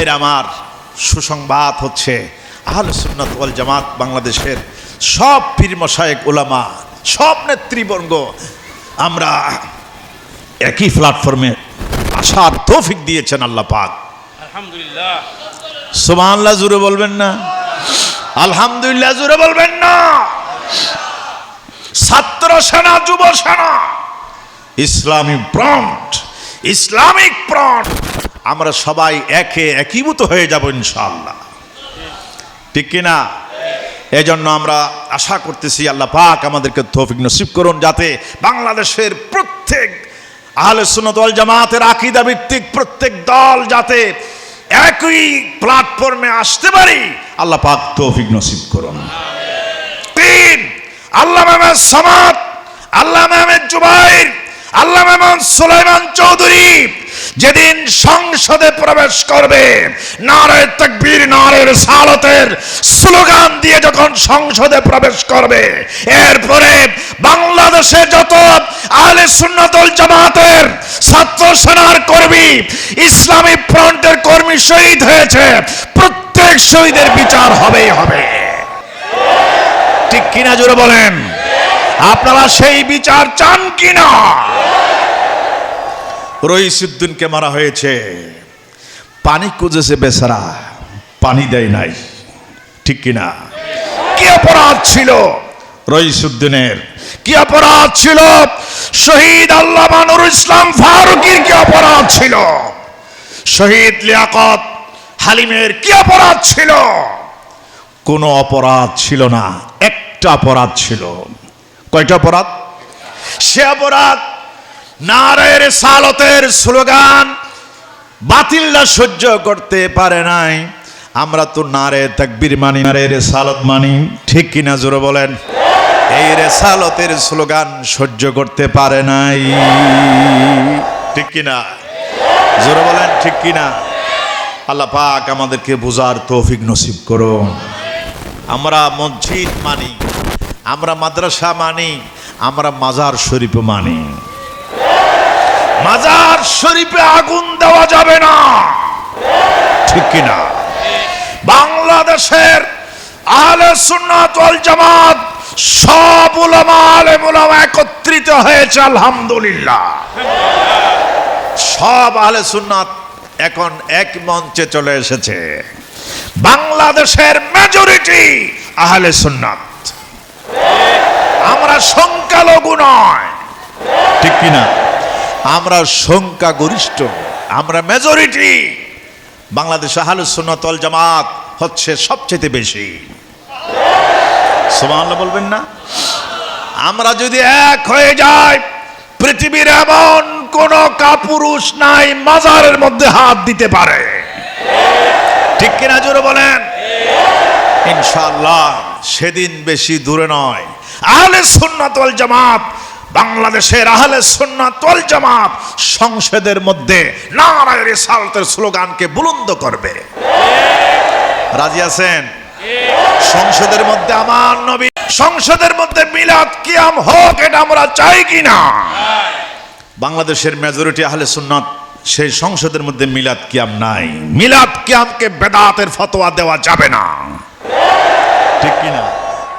এর আমার সুসংবাদ হচ্ছে আহলে সুন্নাত ওয়াল জামাত বাংলাদেশের সব পীর মশায়েক ওলামা সব নেতৃবর্গ। আমরা একই প্ল্যাটফর্মে আসার তৌফিক দিয়েছেন আল্লাহ পাক। আলহামদুলিল্লাহ। সুবহানাল্লাহ জুড়ে বলবেন না? আলহামদুলিল্লাহ জুড়ে বলবেন না? ছাত্র সেনা যুব সেনা ইসলামী ফ্রন্ট ইসলামিক ফ্রন্ট আমরা সবাই একে একীভূত হয়ে যাব ইনশাআল্লাহ। ঠিক কিনা? এই জন্য আমরা আশা করতেছি আল্লাহ পাক আমাদেরকে তৌফিক নসিব করুন যাতে বাংলাদেশের প্রত্যেক আহলে সুন্নাত ওয়াল জামাতের আকীদা ভিত্তিক প্রত্যেক দল যাতে একই প্ল্যাটফর্মে আসতে পারি, আল্লাহ পাক তৌফিক নসিব করুন। তিন আল্লাহ মেহমেদ সামাদ আল্লাহ মেহমেদ জুবাইর আল্লাহ মেহমান সুলাইমান চৌধুরী যেদিন সংসদে প্রবেশ করবে নারের তকবীর নারের সালতের স্লোগান দিয়ে যখন সংসদে প্রবেশ করবে, এরপরে বাংলাদেশে যত আহলে সুন্নাতুল জামাতের ছাত্র সেনার কর্মী, ইসলামী ফ্রন্টের কর্মী শহীদ হয়েছে, প্রত্যেক শহীদের বিচার হবেই হবে। ঠিক কিনা জোরে বলেন? আপনারা সেই বিচার চান কিনা? রইসুদ্দিনকে মারা হয়েছে। পানি খুঁজেছে বেচারা, পানি দেয় নাই। ঠিক কিনা? কি অপরাধ ছিল রইসুদ্দিনের কি অপরাধ ছিল? শহীদ আল্লাহ নুর ইসলাম ফারুকির কি অপরাধ ছিল? শহীদ লিয়াকত হালিমের কি অপরাধ ছিল? কোনো অপরাধ ছিল না, একটা অপরাধ ছিল। কয়টা অপরাধ? সে অপরাধ নারের সালতের স্লোগান, বাতিলরা সহ্য করতে পারে নাই। আমরা তো নারে তাকবীর মানি নারে সালত মানি। ঠিক কিনা জোরে বলেন? এই রেসালতের স্লোগান সহ্য করতে পারে নাই। ঠিক কিনা? জোরে বলেন, ঠিক কিনা? আল্লাহ পাক আমাদেরকে বোঝার তৌফিক নসিব করুন। আমরা মসজিদ মানি, আমরা মাদ্রাসা মানি, আমরা মাজার শরীফ মানি। মাজার শরীফে আগুন দেওয়া যাবে না। ঠিক কিনা? বাংলাদেশের আহলে সুন্নাত ওয়াল জামাত সব উলামা, আলেম উলামা একত্রিত হয়েছে, আলহামদুলিল্লাহ। সব আহলে সুন্নাত এখন এক মঞ্চে চলে এসেছে। বাংলাদেশের মেজরিটি আহলে সুন্নাত। আমরা সংখ্যালঘু নয়। ঠিক কিনা? আমরা সংখ্যা গরিষ্ঠ আমরা মেজরিটি বাংলাদেশ আহলে সুন্নাতল জামাত হচ্ছে সবচেয়ে বেশি। সুবহানাল্লাহ বলবেন না? আমরা যদি এক হয়ে যাই, পৃথিবীর এমন কোন কাপুরুষ নাই মাজারের মধ্যে হাত দিতে পারে। ঠিক কিনা জোরে বলেন? ইনশাআল্লাহ, সেদিন বেশি দূরে নয়। আহলে সুন্নাত ওয়াল জামাত বাংলাদেশের আহলে সুন্নাত ওয়াল জামাত সংসদের মধ্যে নারায়ের রিসালতের স্লোগানকে বুলন্দ করবে। রাজি আছেন? সংসদের মধ্যে আমার নবী, সংসদের মধ্যে মিলাদ কিয়াম হোক, এটা আমরা চাই কি না বাংলাদেশের মেজরিটি আহলে সুন্নাত, সেই সংসদের মধ্যে মিলাদ কিয়াম নাই। মিলাদ কিয়ামকে বেদাতের ফতোয়া দেওয়া যাবে না। ঠিক কিনা?